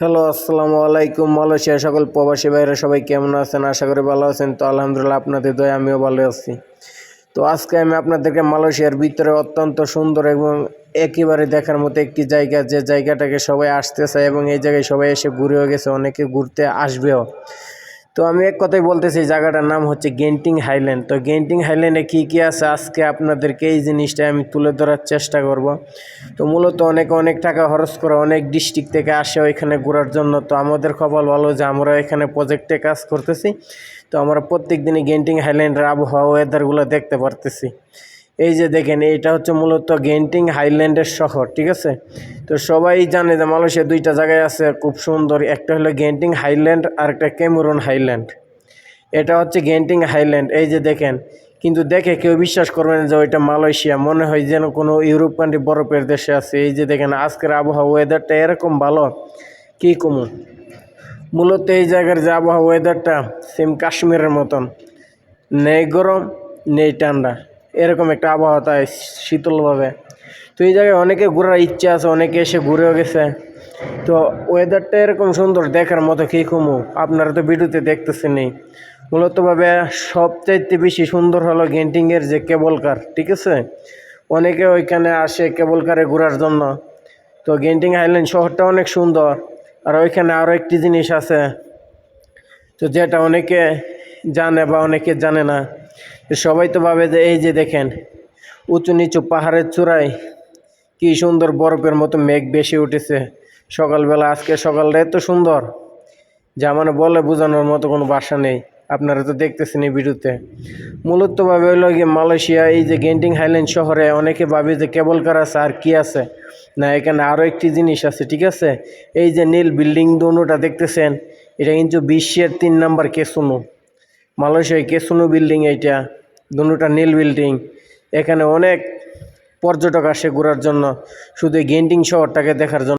Hello, আসসালামু আলাইকুম Malaysia সকল প্রবাসী ভাইরা সবাই কেমন আছেন? আশা করি ভালো আছেন। তো আলহামদুলিল্লাহ আপনাদের দয় আমিও ভালো আছি। তো আজকে আমি আপনাদেরকে মালয়েশিয়ার ভিতরে অত্যন্ত সুন্দর এবং একেবারে দেখার মতো একটি জায়গা, যে জায়গাটাকে সবাই আসতে চায় এবং এই জায়গায় সবাই এসে ঘুরেও গেছে, অনেকে ঘুরতে আসবেও। তো আমি এক কথাই বলতেছি জায়গাটার নাম হচ্ছে গেন্টিং হাইল্যান্ড। তো গেন্টিং হাইল্যান্ডে কী কী আছে? আজকে আপনাদেরকে এই জিনিসটা আমি তুলে ধরার চেষ্টা করব। তো মূলত অনেকে, অনেক টাকা খরচ করে অনেক ডিস্ট্রিক্ট থেকে আসে ওইখানে ঘোরার জন্য। তো আমাদের খবর ভালো যে আমরা এখানে প্রজেক্টে কাজ করতেছি। তো আমরা প্রত্যেক দিনই গেন্টিং হাইল্যান্ডের আবহাওয়া ওয়েদারগুলো দেখতে পারতেছি। এই যে দেখেন, এইটা হচ্ছে মূলত গেন্টিং হাইল্যান্ডের শহর, ঠিক আছে? তো সবাই জানে যে মালয়েশিয়া দুইটা জায়গায় আছে, খুব সুন্দর। একটা হলো গেন্টিং হাইল্যান্ড, আর একটা ক্যামেরুন হাইল্যান্ড। এটা হচ্ছে গেন্টিং হাইল্যান্ড। এই যে দেখেন, কিন্তু দেখে কেউ বিশ্বাস করবে না যে ওইটা মালয়েশিয়া। মনে হয় যেন কোনো ইউরোপ কান্ট্রি, বরফের দেশে আছে। এই যে দেখেন, আজকের আবহাওয়া ওয়েদারটা এরকম ভালো, কী কমু? মূলত এই জায়গার যে আবহাওয়া ওয়েদারটা সেম কাশ্মীরের মতন। নেই গরম, নেই ঠান্ডা। এরকম একটা আবহাওয়া তাই শীতলভাবে। তো এই জায়গায় অনেকে ঘোরার ইচ্ছা আছে, অনেকে এসে ঘুরেও গেছে। তো ওয়েদারটা এরকম সুন্দর, দেখার মতো কী কমু? আপনারা তো ভিডিওতে দেখতেছেনই। মূলতভাবে সবচাইতে বেশি সুন্দর হলো গেন্টিংয়ের যে কেবল কার ঠিক আছে? অনেকে ওইখানে আসে কেবল কারে ঘোরার জন্য। তো গেন্টিং আইল্যান্ড শহরটা অনেক সুন্দর। আর ওইখানে আরও একটি জিনিস আছে, তো যেটা অনেকে জানে বা অনেকে জানে না। সবাই তো ভাবে যে এই যে দেখেন, উঁচু নিচু পাহাড়ের চূড়ায় কি সুন্দর বরফের মতো মেঘ বেশি উঠেছে। সকালবেলা আজকে সকালটা এত সুন্দর যা মানে বলে বোঝানোর মতো কোনো বাসা নেই। আপনারা তো দেখতেছেন এই ভিডিওতে। মূলতভাবে হলো গিয়ে মালয়েশিয়া, এই যে গেন্টিং হাইল্যান্ড শহরে অনেকে ভাবে যে কেবল কার আছে আর কি আছে। না, এখানে আরও একটি জিনিস আছে, ঠিক আছে? এই যে নীল বিল্ডিং দুটা দেখতেছেন, এটা কিন্তু বিশ্বের তিন নাম্বার কেসুনু। মালয়েশিয়ায় কেসুনু বিল্ডিং এইটা দুটা নীল বিল্ডিং। এখানে অনেক পর্যটক আসে ঘোরার জন্য, শুধু গেন্টিং শহরটাকে দেখার জন্য।